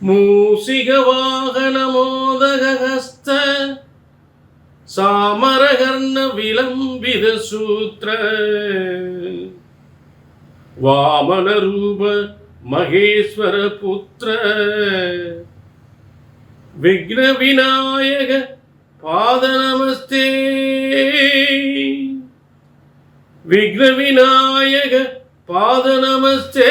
மூசிகவாகனமோதகஸ்த சாமரகர்ண விளம்பித சூத்திர வாமன ரூப மகேஸ்வர புத்திர விக்ன விநாயக பாத நமஸ்தே விக்ன விநாயக பாத நமஸ்தே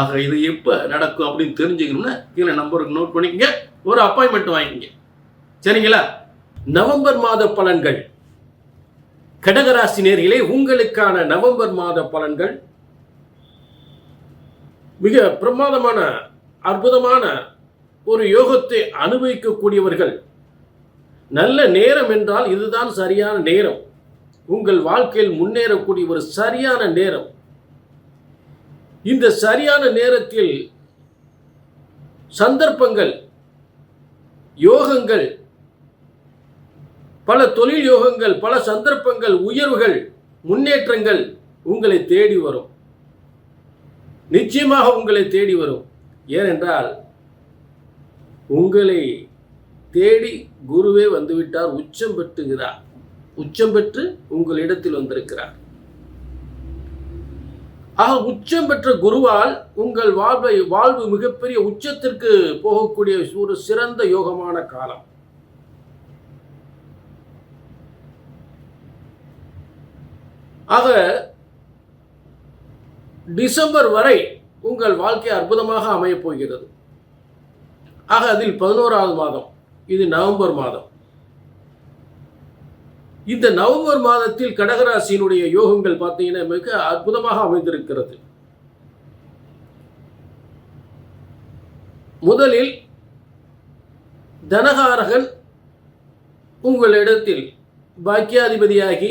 ஆக இது எப்போ நடக்கும் அப்படின்னு தெரிஞ்சுக்கணும்னா கீழே நம்பருக்கு நோட் பண்ணிக்கங்க. ஒரு அப்பாயின்மெண்ட் வாங்கிங்க சரிங்களா? நவம்பர் மாத பலன்கள். கடகராசி நேர்களே உங்களுக்கான நவம்பர் மாத பலன்கள். மிக பிரமாதமான அற்புதமான ஒரு யோகத்தை அனுபவிக்கக்கூடியவர்கள். நல்ல நேரம் என்றால் இதுதான் சரியான நேரம். உங்கள் வாழ்க்கையில் முன்னேறக்கூடிய ஒரு சரியான நேரம். இந்த சரியான நேரத்தில் சந்தர்ப்பங்கள் யோகங்கள் பல தொழில் யோகங்கள் பல சந்தர்ப்பங்கள் உயர்வுகள் முன்னேற்றங்கள் உங்களை தேடி வரும். நிச்சயமாக உங்களை தேடி வரும். ஏனென்றால் உங்களை தேடி குருவே வந்துவிட்டார் உச்சம் பெற்றுகிறார். உச்சம் பெற்று உங்களிடத்தில் வந்திருக்கிறார். ஆக உச்சம் பெற்ற குருவால் உங்கள் வாழ்வை வாழ்வு மிகப்பெரிய உச்சத்திற்கு போகக்கூடிய ஒரு சிறந்த யோகமான காலம். ஆக டிசம்பர் வரை உங்கள் வாழ்க்கை அற்புதமாக அமையப் போகிறது. ஆக அதில் பதினோராவது மாதம் இது நவம்பர் மாதம். இந்த நவம்பர் மாதத்தில் கடகராசியினுடைய யோகங்கள் பார்த்தீங்கன்னா மிக அற்புதமாக அமைந்திருக்கிறது. முதலில் தனகாரகன் உங்களிடத்தில் பாக்கியாதிபதியாகி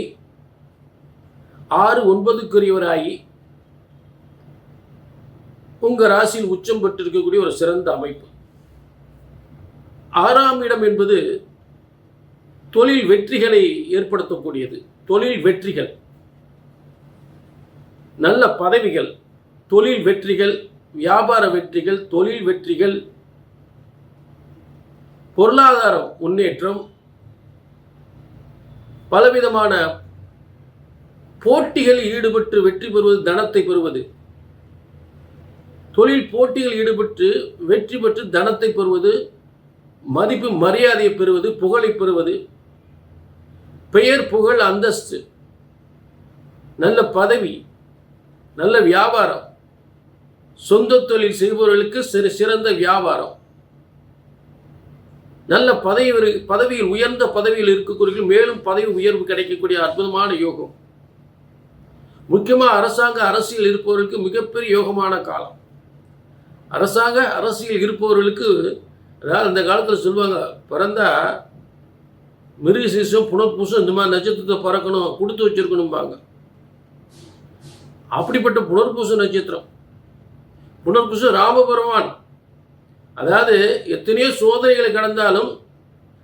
ஆறு ஒன்பதுக்குரியவராகி உங்க ராசியில் உச்சம் பெற்றிருக்கக்கூடிய ஒரு சிறந்த அமைப்பு. ஆறாம் இடம் என்பது தொழில் வெற்றிகளை ஏற்படுத்தக்கூடியது. தொழில் வெற்றிகள். நல்ல பதவிகள். தொழில் வெற்றிகள் வியாபார வெற்றிகள் தொழில் வெற்றிகள் பொருளாதார முன்னேற்றம் பலவிதமான போட்டிகளில் ஈடுபட்டு வெற்றி பெறுவது தனத்தை பெறுவது. தொழில் போட்டியில் ஈடுபட்டு வெற்றி பெற்று தனத்தை பெறுவது மதிப்பு மரியாதையை பெறுவது புகழை பெறுவது பெயர் புகழ் அந்தஸ்து நல்ல பதவி நல்ல வியாபாரம். சொந்த தொழில் செய்பவர்களுக்கு சிறு சிறந்த வியாபாரம். நல்ல பதவி பதவியில் உயர்ந்த பதவியில் இருக்கக்கூடிய மேலும் பதவி உயர்வு கிடைக்கக்கூடிய அற்புதமான யோகம். முக்கியமாக அரசாங்க அரசியல் இருப்பவர்களுக்கு மிகப்பெரிய யோகமான காலம். அரசாங்க அரசியல் இருப்பவர்களுக்கு அதாவது அந்த காலத்தில் சொல்லுவாங்க பிறந்தால் மிருகசீசம் புனர்பூசம் இந்த மாதிரி நட்சத்திரத்தை பறக்கணும் கொடுத்து வச்சிருக்கணும்பாங்க. அப்படிப்பட்ட புனர்பூச நட்சத்திரம். புனர்பூச ராமபெருமான். அதாவது எத்தனையோ சோதனைகளை கடந்தாலும்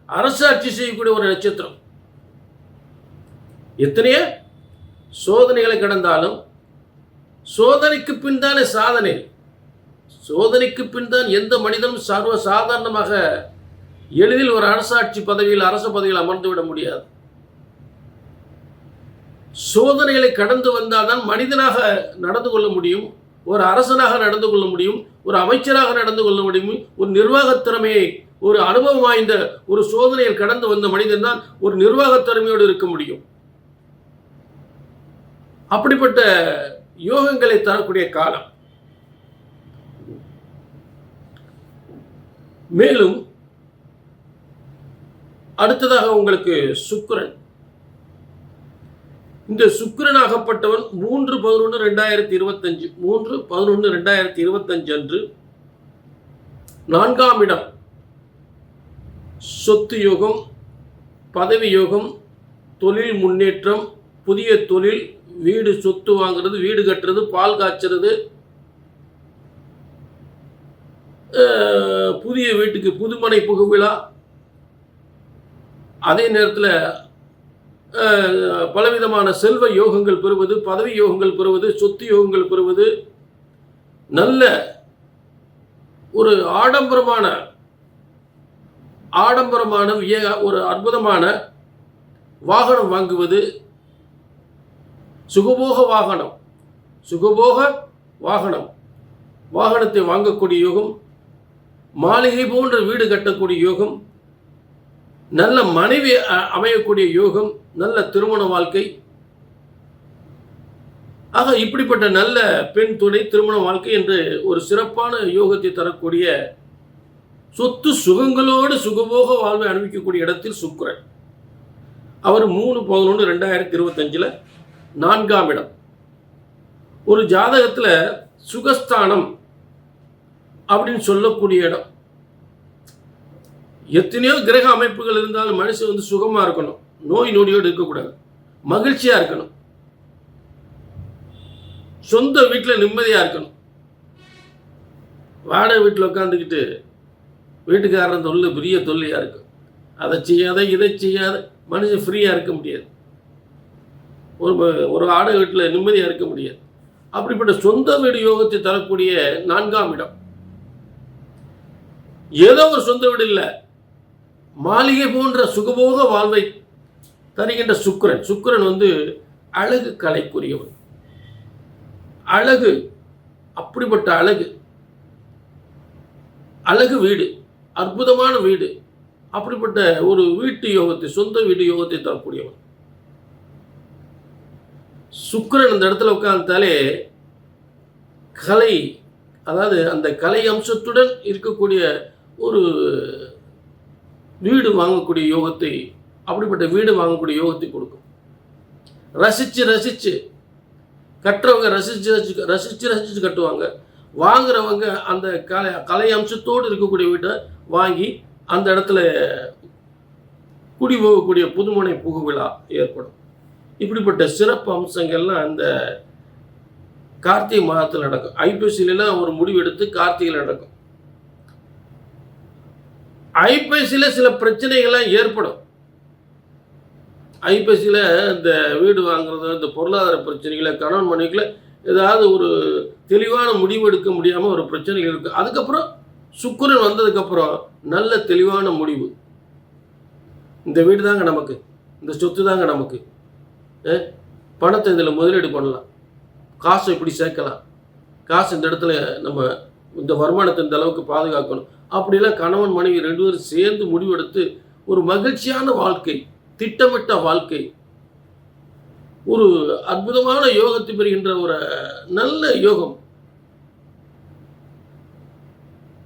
அரசாட்சி செய்யக்கூடிய ஒரு நட்சத்திரம். எத்தனையோ சோதனைகளை கடந்தாலும் சோதனைக்கு பின் தானே சாதனை. சோதனைக்கு பின் தான் எந்த மனிதனும் சர்வ சாதாரணமாக எளிதில் ஒரு அரசாட்சி பதவியில் அரச பதவியில் அமர்ந்து விட முடியாது. சோதனைகளை கடந்து வந்தால்தான் மனிதனாக நடந்து கொள்ள முடியும் ஒரு அரசனாக நடந்து கொள்ள முடியும் ஒரு அமைச்சராக நடந்து கொள்ள முடியும் ஒரு நிர்வாகத் திறமையை ஒரு அனுபவம் வாய்ந்த ஒரு சோதனையில் கடந்து வந்த மனிதன் தான் ஒரு நிர்வாகத் திறமையோடு இருக்க முடியும். அப்படிப்பட்ட யோகங்களை தரக்கூடிய காலம். மேலும் அடுத்ததாக உங்களுக்கு சுக்கரன். இந்த சுக்கிரனாகப்பட்டவன் மூன்று பதினொன்று ரெண்டாயிரத்தி இருபத்தஞ்சு மூன்று பதினொன்று ரெண்டாயிரத்தி இருபத்தஞ்சு அன்று நான்காம் இடம். சொத்து யோகம் பதவி யோகம் தொழில் முன்னேற்றம் புதிய தொழில் வீடு சொத்து வாங்குறது வீடு கட்டுறது பால் காய்ச்சறது புதிய வீட்டுக்கு புதுமனை புகுவிழா அதே நேரத்தில் பலவிதமான செல்வ யோகங்கள் பெறுவது பதவி யோகங்கள் பெறுவது சொத்து யோகங்கள் பெறுவது நல்ல ஒரு ஆடம்பரமான ஆடம்பரமான விய ஒரு அற்புதமான வாகனம் வாங்குவது சுகபோக வாகனம் சுகபோக வாகனம் வாகனத்தை வாங்கக்கூடிய யோகம் மாளிகை போன்ற வீடு கட்டக்கூடிய யோகம் நல்ல மனைவி அ- அமையக்கூடிய யோகம் நல்ல திருமண வாழ்க்கை. ஆக இப்படிப்பட்ட நல்ல பெண் துணை திருமண வாழ்க்கை என்று ஒரு சிறப்பான யோகத்தை தரக்கூடிய சொத்து சுகங்களோடு சுகபோக வாழ்வை அனுபவிக்கக்கூடிய இடத்தில் சுக்கரன். அவர் மூணு பதினொன்று ரெண்டாயிரத்தி இருபத்தஞ்சில் நான்காம் இடம். ஒரு ஜாதகத்தில் சுகஸ்தானம் அப்படின்னு சொல்லக்கூடிய இடம். எத்தனையோ கிரக அமைப்புகள் இருந்தாலும் மனுஷன் வந்து சுகமாக இருக்கணும். நோய் நொடியோடு இருக்கக்கூடாது. மகிழ்ச்சியாக இருக்கணும். சொந்த வீட்டில் நிம்மதியாக இருக்கணும். வாடகை வீட்டில் உட்காந்துக்கிட்டு வீட்டுக்காரன் தொல்லை பெரிய தொல்லையாக இருக்கும் அதை செய்யாத இதை செய்யாத மனுஷன் ஃப்ரீயாக இருக்க முடியாது. ஒரு ஒரு வாடகை வீட்டில் நிம்மதியாக இருக்க முடியாது. அப்படிப்பட்ட சொந்த வீடு யோகத்தை தரக்கூடிய நான்காம் இடம். ஏதோ ஒரு சொந்த வீடு இல்லை. மாளிகை போன்ற சுகபோக வாழ்வை தருகின்ற சுக்கரன். சுக்கிரன் வந்து அழகு கலைக்குரியவன். அழகு அப்படிப்பட்ட அழகு. அழகு வீடு அற்புதமான வீடு அப்படிப்பட்ட ஒரு வீட்டு யோகத்தை சொந்த வீடு யோகத்தை தரக்கூடியவன். சுக்கரன் அந்த இடத்துல உட்கார்ந்தாலே கலை அதாவது அந்த கலை அம்சத்துடன் இருக்கக்கூடிய ஒரு வீடு வாங்கக்கூடிய யோகத்தை அப்படிப்பட்ட வீடு வாங்கக்கூடிய யோகத்தை கொடுக்கும். ரசித்து ரசித்து கட்டுறவங்க ரசித்து ரசிச்சு ரசித்து ரசித்து கட்டுவாங்க. வாங்குறவங்க அந்த கலை கலை அம்சத்தோடு இருக்கக்கூடிய வீட்டை வாங்கி அந்த இடத்துல குடி போகக்கூடிய புதுமனை புகுவிழா ஏற்படும். இப்படிப்பட்ட சிறப்பு அம்சங்கள்லாம் அந்த கார்த்திகை மாதத்தில் நடக்கும். ஐப்பசியிலாம் ஒரு முடிவு எடுத்து கார்த்திகையில் நடக்கும். ஐப்பசியில் சில பிரச்சனைகள்லாம் ஏற்படும். ஐப்பசியில் இந்த வீடு வாங்குறது இந்த பொருளாதார பிரச்சனைகளை கணவன் மனைவிகளை ஏதாவது ஒரு தெளிவான முடிவு எடுக்க முடியாமல் ஒரு பிரச்சனைகள் இருக்குது அதுக்கப்புறம் சுக்குரன் வந்ததுக்கப்புறம் நல்ல தெளிவான முடிவு. இந்த வீடு தாங்க நமக்கு. இந்த சொத்து தாங்க நமக்கு. பணத்தை இதில் முதலீடு பண்ணலாம். காசை இப்படி சேர்க்கலாம். காசு இந்த இடத்துல நம்ம இந்த வருமானத்தை இந்த அளவுக்கு பாதுகாக்கணும். அப்படிலாம் கணவன் மனைவி ரெண்டு பேரும் சேர்ந்து முடிவெடுத்து ஒரு மகிழ்ச்சியான வாழ்க்கை திட்டமிட்ட வாழ்க்கை. ஒரு அற்புதமான யோகத்தை பெறுகின்ற ஒரு நல்ல யோகம்.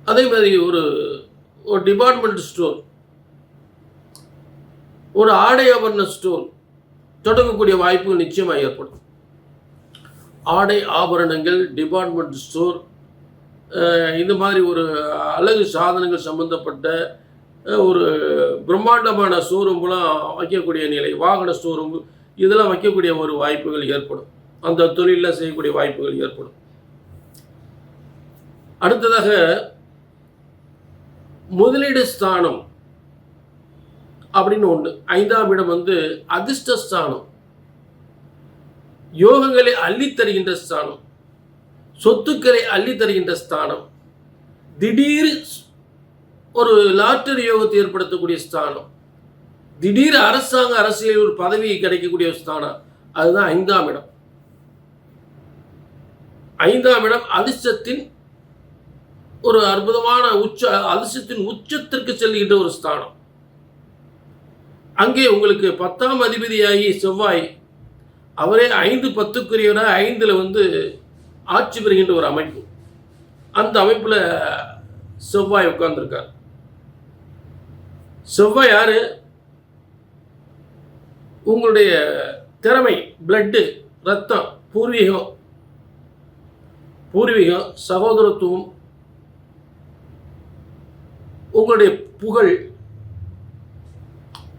அதே மாதிரி ஒரு ஒரு டிபார்ட்மெண்ட் ஸ்டோர் ஒரு ஆடை ஆபரண ஸ்டோர் தொடங்கக்கூடிய வாய்ப்புகள் நிச்சயமாக ஏற்படும். ஆடை ஆபரணங்கள் டிபார்ட்மெண்ட் ஸ்டோர் இந்த மாதிரி ஒரு அழகு சாதனங்கள் சம்பந்தப்பட்ட ஒரு பிரம்மாண்டமான ஷோரூம்லாம் வைக்கக்கூடிய நிலை வாகன ஷோரூம் இதெல்லாம் வைக்கக்கூடிய ஒரு வாய்ப்புகள் ஏற்படும். அந்த தொழிலில் செய்யக்கூடிய வாய்ப்புகள் ஏற்படும். அடுத்ததாக முதலீடு ஸ்தானம் அப்படின்னு ஒன்று ஐந்தாம் இடம் வந்து அதிர்ஷ்ட ஸ்தானம். யோகங்களை அள்ளித்தருகின்ற ஸ்தானம். சொத்துக்களை அள்ளித் தருகின்ற ஸ்தானம். திடீர் ஒரு லாட்டரி யோகத்தை ஏற்படுத்தக்கூடிய ஸ்தானம். திடீர் அரசாங்க அரசியல் ஒரு பதவி கிடைக்கக்கூடிய ஸ்தானம். அதுதான் ஐந்தாம் இடம். ஐந்தாம் இடம் அதிர்ஷ்டத்தின் ஒரு அற்புதமான உச்ச அதிர்ஷ்டத்தின் உச்சத்திற்கு செல்கின்ற ஒரு ஸ்தானம். அங்கே உங்களுக்கு பத்தாம் அதிபதியாகி செவ்வாய். அவரே ஐந்து பத்துக்குரியவராக ஐந்தில் வந்து ஆட்சி பெறுகின்ற ஒரு அமைப்பு. அந்த அமைப்பில் செவ்வாய் உட்கார்ந்துருக்கார். செவ்வாய் யாரு? உங்களுடைய திறமை பிளட்டு ரத்தம் பூர்வீகம். பூர்வீகம் சகோதரத்துவம். உங்களுடைய புகழ்.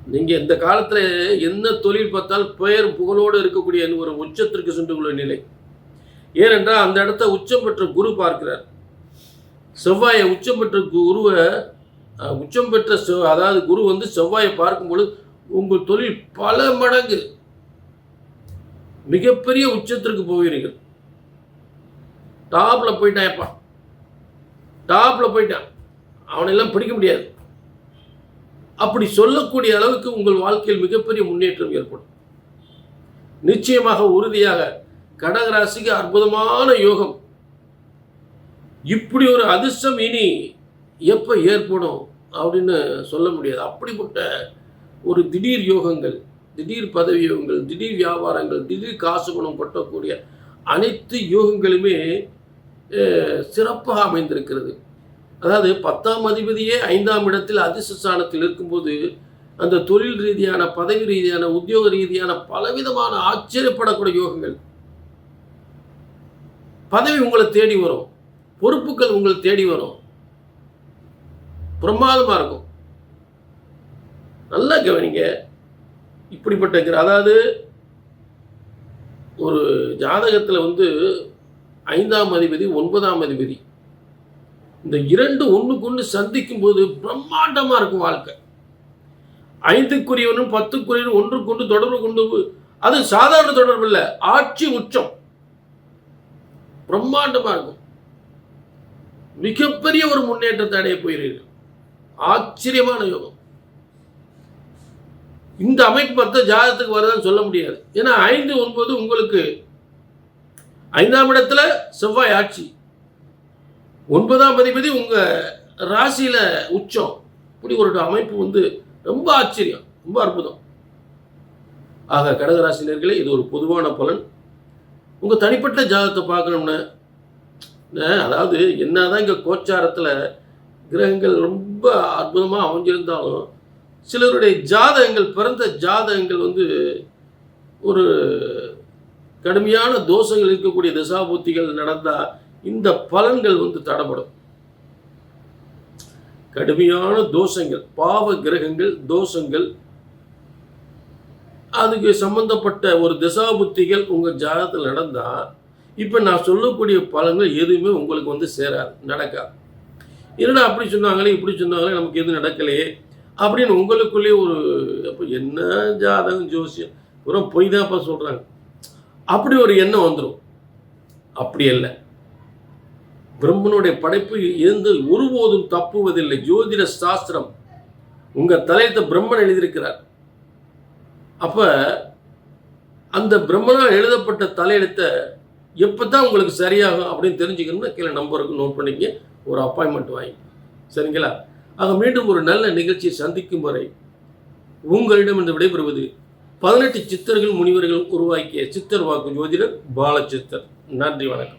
நீங்கள் இந்த காலத்தில் என்ன தொழில் பார்த்தால் பெயர் புகழோடு இருக்கக்கூடிய ஒரு உச்சத்திற்கு சென்றுள்ள நிலை. ஏனென்றால் அந்த இடத்த உச்சம் பெற்ற குரு பார்க்கிறார். செவ்வாயை உச்சம் பெற்ற குருவை உச்சம் பெற்ற செவ் அதாவது குரு வந்து செவ்வாயை பார்க்கும்பொழுது உங்கள் தொழில் பல மடங்கு மிகப்பெரிய உச்சத்திற்கு போவீர்கள். டாப்பில் போயிட்டான் எப்பா. டாப்பில் போயிட்டான். அவனெல்லாம் பிடிக்க முடியாது. அப்படி சொல்லக்கூடிய அளவுக்கு உங்கள் வாழ்க்கையில் மிகப்பெரிய முன்னேற்றம் ஏற்படும். நிச்சயமாக உறுதியாக கடகராசிக்கு அற்புதமான யோகம். இப்படி ஒரு அதிர்ஷ்டம் இனி எப்போ ஏற்படும் அப்படின்னு சொல்ல முடியாது. அப்படிப்பட்ட ஒரு திடீர் யோகங்கள் திடீர் பதவி யோகங்கள் திடீர் வியாபாரங்கள் திடீர் காசு குணம் கொட்டக்கூடிய அனைத்து யோகங்களுமே சிறப்பாக அமைந்திருக்கிறது. அதாவது பத்தாம் அதிபதியே ஐந்தாம் இடத்தில் அதிர்ஷ்டஸ்தானத்தில் இருக்கும்போது அந்த தொழில் ரீதியான பதவி ரீதியான உத்தியோக ரீதியான பலவிதமான ஆச்சரியப்படக்கூடிய யோகங்கள். பதவி உங்களை தேடி வரும். பொறுப்புகள் உங்களை தேடி வரும். பிரமாதமாக இருக்கும். நல்லா கவனிங்க. இப்படிப்பட்ட கிர- அதாவது ஒரு ஜாதகத்தில் வந்து ஐந்தாம் அதிபதி ஒன்பதாம் அதிபதி. இந்த இரண்டு ஒன்றுக்கு ஒன்று சந்திக்கும் போது பிரம்மாண்டமாக இருக்கும் வாழ்க்கை. ஐந்துக்குரியவனும் பத்துக்குரியவனும் ஒன்றுக்கு ஒன்று தொடர்பு கொண்டு அது சாதாரண தொடர்பு இல்லை ஆட்சி உச்சம். பிரம்மாண்டமாக இருக்கும். மிகப்பெரிய ஒரு முன்னேற்றத்தை அடைய போகிறீர்கள். ஆச்சரியமான யோகம். இந்த அமைப்பு மற்ற ஜாதகத்துக்கு வரதான்னு சொல்ல முடியாது. ஏன்னா ஐந்து ஒன்பது உங்களுக்கு ஐந்தாம் இடத்துல செவ்வாய் ஆட்சி. ஒன்பதாம் அதிபதி உங்க ராசியில உச்சம். இப்படி ஒரு அமைப்பு வந்து ரொம்ப ஆச்சரியம். ரொம்ப அற்புதம். ஆக கடகராசினியர்களே இது ஒரு பொதுவான பலன். உங்கள் தனிப்பட்ட ஜாதகத்தை பார்க்கணும்னா. அதாவது என்னதான் இங்கே கோச்சாரத்தில் கிரகங்கள் ரொம்ப அற்புதமாக அமைஞ்சிருந்தாலும் சிலருடைய ஜாதகங்கள் பிறந்த ஜாதகங்கள் வந்து ஒரு கடுமையான தோஷங்கள் இருக்கக்கூடிய திசாபூத்திகள் நடந்தால் இந்த பலன்கள் வந்து தடப்படும் கடுமையான தோஷங்கள் பாவ கிரகங்கள் தோஷங்கள் அதுக்கு சம்பந்தப்பட்ட ஒரு திசாபுத்திகள் உங்கள் ஜாதகத்தில் நடந்தால் இப்போ நான் சொல்லக்கூடிய பலன்கள் எதுவுமே உங்களுக்கு வந்து சேராது நடக்காது. என்னடா அப்படி சொன்னாங்களே இப்படி சொன்னாங்களே நமக்கு எதுவும் நடக்கலையே அப்படின்னு உங்களுக்குள்ளேயே ஒரு அப்போ என்ன ஜாதகம் ஜோசியம்? புறம் பொய் தான்ப்பா சொல்கிறாங்க அப்படி ஒரு எண்ணம் வந்துடும் அப்படி அல்ல. பிரம்மனுடைய படைப்பு எந்த ஒருபோதும் தப்புவதில்லை. ஜோதிட சாஸ்திரம் உங்கள் தலையத்தை பிரம்மன் எழுதியிருக்கிறார். அப்போ அந்த பிரம்மனால் எழுதப்பட்ட தலையெழுத்தை எப்போ தான் உங்களுக்கு சரியாகும் அப்படின்னு தெரிஞ்சுக்கணும்னா கீழே நம்பருக்கு நோட் பண்ணிக்க ஒரு அப்பாயின்மெண்ட் வாங்கி. சரிங்களா? ஆக மீண்டும் ஒரு நல்ல நிகழ்ச்சியை சந்திக்கும் வரை உங்களிடம் இந்த விடைபெறுவது பதினெட்டு சித்தர்கள் முனிவர்கள் உருவாக்கிய சித்தர் வாக்கு ஜோதிடர் பாலச்சித்தர் நன்றி வணக்கம்.